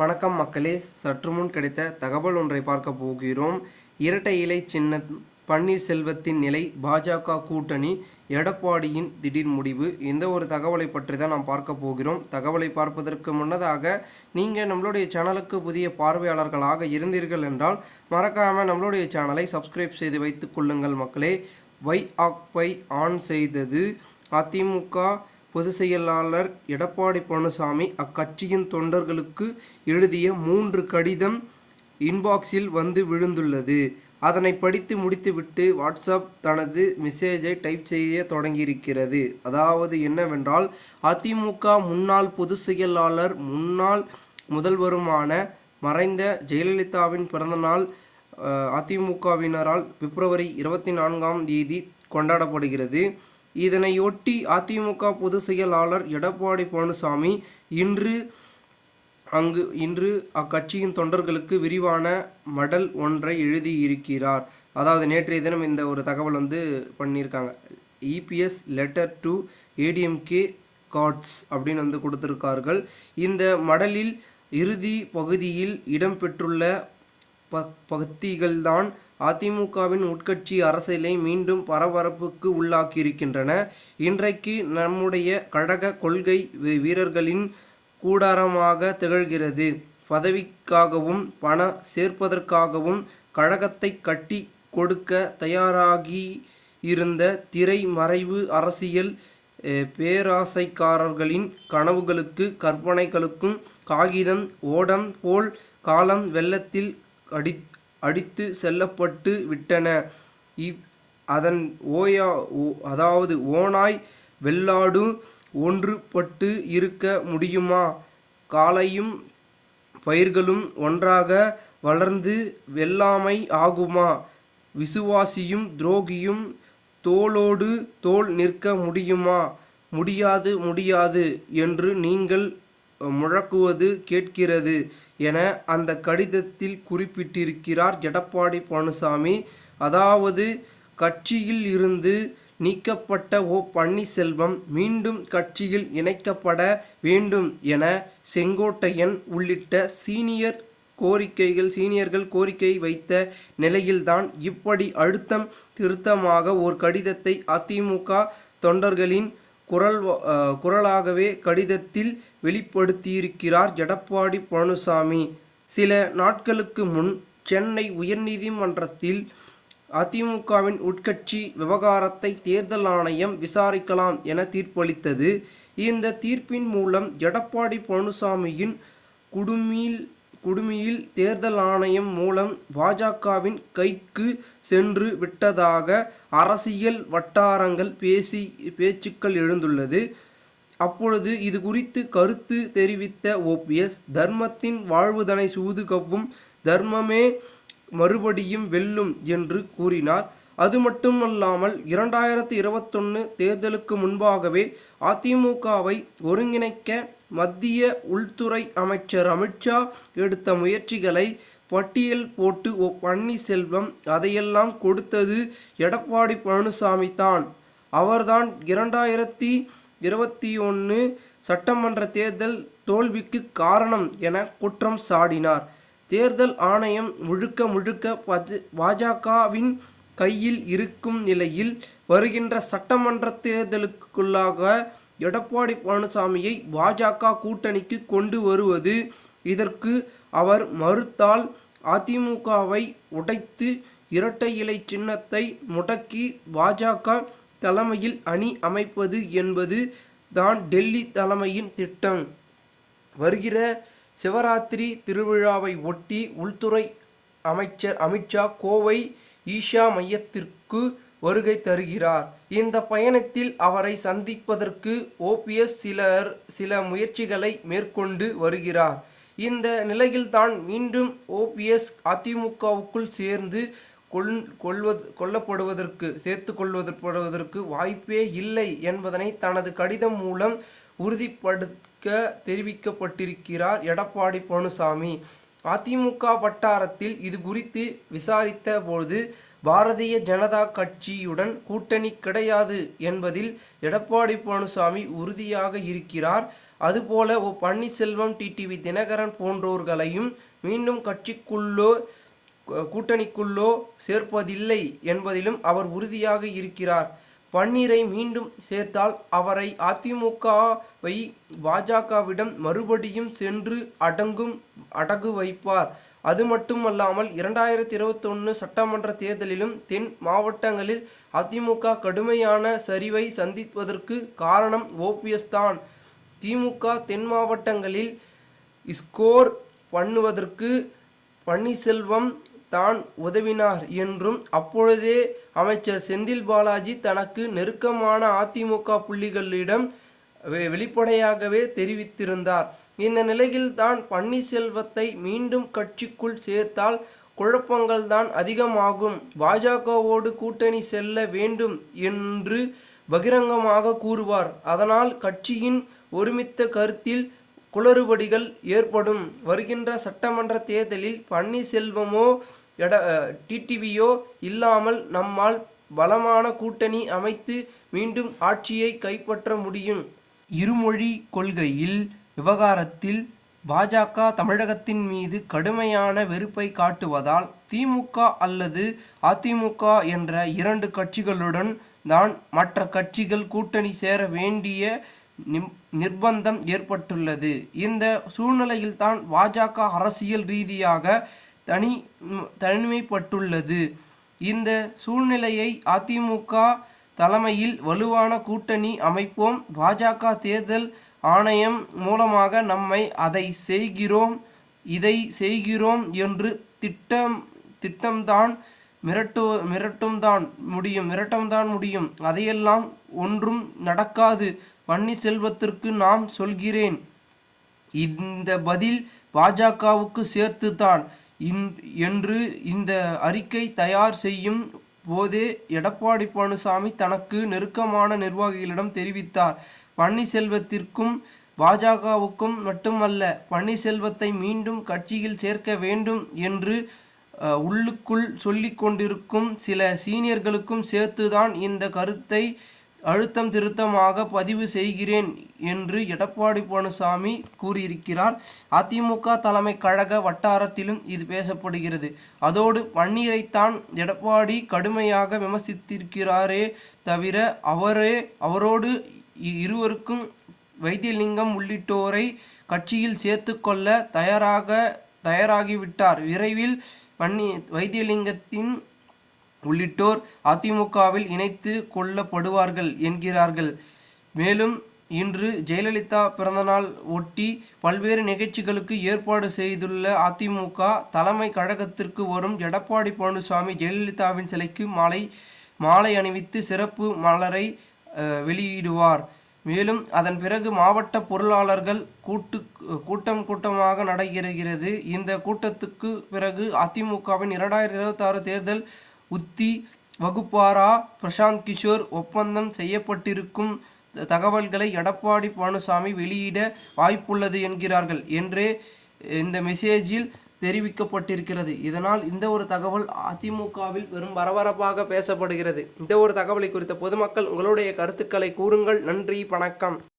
வணக்கம் மக்களே. சற்று முன் கிடைத்த தகவல் ஒன்றை பார்க்க போகிறோம். இரட்டை இலை சின்ன பன்னீர்செல்வத்தின் நிலை பாஜக கூட்டணி எடப்பாடியின் திடீர் முடிவு. இந்த ஒரு தகவலை பற்றி தான் நாம் பார்க்க போகிறோம். தகவலை பார்ப்பதற்கு முன்னதாக நீங்கள் நம்மளுடைய சேனலுக்கு புதிய பார்வையாளர்களாக இருந்தீர்கள் என்றால் மறக்காமல் நம்மளுடைய சேனலை சப்ஸ்கிரைப் செய்து வைத்துக் கொள்ளுங்கள் மக்களே. வை ஆக்பை ஆன் செய்தது அதிமுக பொதுச் செயலாளர் எடப்பாடி பழனிசாமி அக்கட்சியின் தொண்டர்களுக்கு எழுதிய மூன்று கடிதம் இன்பாக்ஸில் வந்து விழுந்துள்ளது. அதனை படித்து முடித்துவிட்டு வாட்ஸ்அப் தனது மெசேஜை டைப் செய்ய தொடங்கியிருக்கிறது. அதாவது என்னவென்றால் அதிமுக முன்னாள் பொதுச் செயலாளர் முன்னாள் முதல்வருமான மறைந்த ஜெயலலிதாவின் பிறந்தநாள் அதிமுகவினரால் பிப்ரவரி இருபத்தி நான்காம் தேதி கொண்டாடப்படுகிறது. இதனையொட்டி அதிமுக பொதுச் செயலாளர் எடப்பாடி பழனிசாமி இன்று அங்கு இன்று அக்கட்சியின் தொண்டர்களுக்கு விரிவான மடல் ஒன்றை எழுதியிருக்கிறார். அதாவது நேற்றைய தினம் இந்த ஒரு தகவல் வந்து பண்ணியிருக்காங்க. EPS letter to ADMK cadres அப்படின்னு வந்து கொடுத்துருக்கார்கள். இந்த மடலில் இறுதி பகுதியில் இடம்பெற்றுள்ள ப பகுதிகள்தான் அதிமுகவின் உட்கட்சி அரசியலை மீண்டும் பரபரப்புக்கு உள்ளாக்கியிருக்கின்றன. இன்றைக்கு நம்முடைய கழக கொள்கை வீரர்களின் கூடாரமாக திகழ்கிறது. பதவிக்காகவும் பண சேர்ப்பதற்காகவும் கழகத்தை கட்டி கொடுக்க தயாராகி இருந்த திரை மறைவு அரசியல் பேராசைக்காரர்களின் கனவுகளுக்கு கற்பனைகளுக்கும் காகிதம் ஓடம் போல் காலம் வெள்ளத்தில் அடி அடித்து செல்லப்பட்டு விட்டன. இப் அதன் ஓயா ஓ- அதாவது ஓனாய் வெள்ளாடும் ஒன்றுபட்டு இருக்க முடியுமா? காலையும் பயிர்களும் ஒன்றாக வளர்ந்து வெள்ளாமை ஆகுமா? விசுவாசியும் துரோகியும் தோளோடு தோள் நிற்க முடியுமா? முடியாது முடியாது என்று நீங்கள் முழக்குவது கேட்கிறது என அந்த கடிதத்தில் குறிப்பிட்டிருக்கிறார் எடப்பாடி பழனிசாமி. அதாவது கட்சியில் இருந்து நீக்கப்பட்ட ஓ பன்னீர்செல்வம் மீண்டும் கட்சியில் இணைக்கப்பட வேண்டும் என செங்கோட்டையன் உள்ளிட்ட சீனியர் கோரிக்கைகள் சீனியர்கள் கோரிக்கை வைத்த நிலையில்தான் இப்படி அழுத்தம் திருத்தமாக ஒரு கடிதத்தை அதிமுக தொண்டர்களின் குரல் குரலாகவே கடிதத்தில் வெளிப்படுத்தியிருக்கிறார் எடப்பாடி பழனிசாமி. சில நாட்களுக்கு முன் சென்னை உயர்நீதிமன்றத்தில் அதிமுகவின் உட்கட்சி விவகாரத்தை தேர்தல் ஆணையம் விசாரிக்கலாம் என தீர்ப்பளித்தது. இந்த தீர்ப்பின் மூலம் எடப்பாடி பழனிசாமியின் குடுமீல் குடுமியில் தேர்தல் ஆணையம் மூலம் பாஜகவின் கைக்கு சென்று விட்டதாக அரசியல் வட்டாரங்கள் பேசி பேச்சுக்கள் எழுந்துள்ளது. அப்பொழுது இது குறித்து கருத்து தெரிவித்த ஓபிஎஸ் தர்மத்தின் வாழ்வுதனை சூதுகவும் தர்மமே மறுபடியும் வெல்லும் என்று கூறினார். அது மட்டுமல்லாமல் இரண்டாயிரத்தி இருபத்தொன்று தேர்தலுக்கு முன்பாகவே அதிமுகவை ஒருங்கிணைக்க மத்திய உள்துறை அமைச்சர் அமித்ஷா எடுத்த முயற்சிகளை பட்டியல் போட்டு ஓ பன்னீர்செல்வம் அதையெல்லாம் கொடுத்தது எடப்பாடி பழனிசாமி தான். அவர்தான் இரண்டாயிரத்தி இருபத்தி ஒன்று சட்டமன்ற தேர்தல் தோல்விக்கு காரணம் என குற்றம் சாடினார். தேர்தல் ஆணையம் முழுக்க முழுக்க பது பாஜகவின் கையில் இருக்கும் நிலையில் வருகின்ற சட்டமன்ற தேர்தலுக்குள்ளாக எடப்பாடி பழனிசாமியை பாஜக கூட்டணிக்கு கொண்டு வருவது இதற்கு அவர் மறுத்தால் அதிமுகவை உடைத்து இரட்டை இலை சின்னத்தை முடக்கி பாஜக தலைமையில் அணி அமைப்பது என்பது தான் டெல்லி தலைமையின் திட்டம். வருகிற சிவராத்திரி திருவிழாவை ஒட்டி உள்துறை அமைச்சர் அமித்ஷா கோவை ஈஷா மையத்திற்கு வருகை தருகிறார். இந்த பயணத்தில் அவரை சந்திப்பதற்கு ஓபிஎஸ் சிலர் சில முயற்சிகளை மேற்கொண்டு வருகிறார். இந்த நிலையில்தான் மீண்டும் ஓபிஎஸ் அதிமுகவுக்குள் சேர்ந்து கொள் கொள்வது கொல்லப்படுவதற்கு சேர்த்து கொள்வதற்கு வாய்ப்பே இல்லை என்பதனை தனது கடிதம் மூலம் உறுதிப்படுத்த தெரிவிக்கப்பட்டிருக்கிறார் எடப்பாடி பழனிசாமி. அதிமுக வட்டாரத்தில் இது குறித்து விசாரித்த பொழுது பாரதிய ஜனதா கட்சியுடன் கூட்டணி கிடையாது என்பதில் எடப்பாடி பழனிசாமி உறுதியாக இருக்கிறார். அதுபோல ஓ பன்னீர்செல்வம் டிடிவி தினகரன் போன்றோர்களையும் மீண்டும் கட்சிக்குள்ளோ கூட்டணிக்குள்ளோ சேர்ப்பதில்லை என்பதிலும் அவர் உறுதியாக இருக்கிறார். பன்னீரை மீண்டும் சேர்த்தால் அவரை அதிமுகவை பாஜகவிடம் மறுபடியும் சென்று அடங்கும் அடகு வைப்பார். அது மட்டுமல்லாமல் இரண்டாயிரத்தி இருபத்தொன்று சட்டமன்ற தேர்தலிலும் தென் மாவட்டங்களில் அதிமுக கடுமையான சரிவை சந்திப்பதற்கு காரணம் ஓபிஎஸ் தான். திமுக தென் மாவட்டங்களில் ஸ்கோர் பண்ணுவதற்கு பன்னீர்செல்வம் தான் உதவினார் என்றும் அப்பொழுதே அமைச்சர் செந்தில் பாலாஜி தனக்கு நெருக்கமான அதிமுக புள்ளிகளிடம் வெளிப்படையாகவே தெரிவித்திருந்தார். இந்த நிலையில் தான் பன்னீர்செல்வத்தை மீண்டும் கட்சிக்குள் சேர்த்தால் குழப்பங்கள் தான் அதிகமாகும். பாஜகவோடு கூட்டணி செல்ல வேண்டும் என்று பகிரங்கமாக கூறுவார். அதனால் கட்சியின் ஒருமித்த கருத்தில் குளறுபடிகள் ஏற்படும். வருகின்ற சட்டமன்ற தேர்தலில் பன்னீர்செல்வமோ எட டிடிவியோ இல்லாமல் நம்மால் பலமான கூட்டணி அமைத்து மீண்டும் ஆட்சியை கைப்பற்ற முடியும். இருமொழி கொள்கையில் விவகாரத்தில் பாஜக தமிழகத்தின் மீது கடுமையான வெறுப்பை காட்டுவதால் திமுக அல்லது அதிமுக என்ற இரண்டு கட்சிகளுடன் தான் மற்ற கட்சிகள் கூட்டணி சேர வேண்டிய நிம்- நிர்பந்தம் ஏற்பட்டுள்ளது. இந்த சூழ்நிலையில்தான் பாஜக அரசியல் ரீதியாக தனி தனிமைப்பட்டுள்ளது. இந்த சூழ்நிலையை அதிமுக தலைமையில் வலுவான கூட்டணி அமைப்போம். பாஜக தேர்தல் ஆணையம் மூலமாக நம்மை அதை செய்கிறோம் இதை செய்கிறோம் என்று திட்டம் திட்டம்தான் மிரட்டு மிரட்டும்தான் முடியும் மிரட்டம்தான் முடியும். அதையெல்லாம் ஒன்றும் நடக்காது. பன்னீர்செல்வத்திற்கு நாம் சொல்கிறேன். இந்த பதில் பாஜகவுக்கு சேர்த்துதான் இன்- என்று இந்த அறிக்கை தயார் செய்யும் போதே எடப்பாடி பழனிசாமி தனக்கு நெருக்கமான நிர்வாகிகளிடம் தெரிவித்தார். பன்னீர்செல்வத்திற்கும் பாஜகவுக்கும் மட்டுமல்ல பன்னீர்செல்வத்தை மீண்டும் கட்சியில் சேர்க்க வேண்டும் என்று உள்ளுக்குள் சொல்லிக் கொண்டிருக்கும் சில சீனியர்களுக்கும் சேர்த்துதான் இந்த கருத்தை அழுத்தம் திருத்தமாக பதிவு செய்கிறேன் என்று எடப்பாடி பழனிசாமி கூறியிருக்கிறார். அதிமுக தலைமை கழக வட்டாரத்திலும் இது பேசப்படுகிறது. அதோடு பன்னீரைத்தான் எடப்பாடி கடுமையாக விமர்சித்திருக்கிறாரே தவிர அவரே அவரோடு இ- இருவருக்கும் வைத்தியலிங்கம் உள்ளிட்டோரை கட்சியில் சேர்த்துக்கொள்ள தயாராக தயாராகிவிட்டார். விரைவில் பன்னி வைத்தியலிங்கத்தின் உள்ளிட்டோர் அதிமுகவில் இணைத்து கொள்ளப்படுவார்கள் என்கிறார்கள். மேலும் இன்று ஜெயலலிதா பிறந்தநாள் ஒட்டி பல்வேறு நிகழ்ச்சிகளுக்கு ஏற்பாடு செய்துள்ள அதிமுக தலைமை கழகத்திற்கு வரும் எடப்பாடி பழனிசாமி ஜெயலலிதாவின் சிலைக்கு மாலை மாலை அணிவித்து சிறப்பு மலரை அஹ், வெளியிடுவார். மேலும் அதன் பிறகு மாவட்ட பொருளாளர்கள் கூட்டு கூட்டம் கூட்டமாக நடைபெறுகிறது. இந்த கூட்டத்துக்கு பிறகு அதிமுகவின் இரண்டாயிரத்தி இருபத்தாறு தேர்தல் உத்தி வகுப்பாரா பிரசாந்த் கிஷோர் ஒப்பந்தம் செய்யப்பட்டிருக்கும் த- தகவல்களை எடப்பாடி பழனிசாமி வெளியிட வாய்ப்புள்ளது என்கிறார்கள் என்றே இந்த மெசேஜில் தெரிவிக்கப்பட்டிருக்கிறது. இதனால் இந்த ஒரு தகவல் அதிமுகவில் பெரும் பரபரப்பாக பேசப்படுகிறது. இந்த ஒரு தகவலை குறித்த பொதுமக்கள் உங்களுடைய கருத்துக்களை கூறுங்கள். நன்றி வணக்கம்.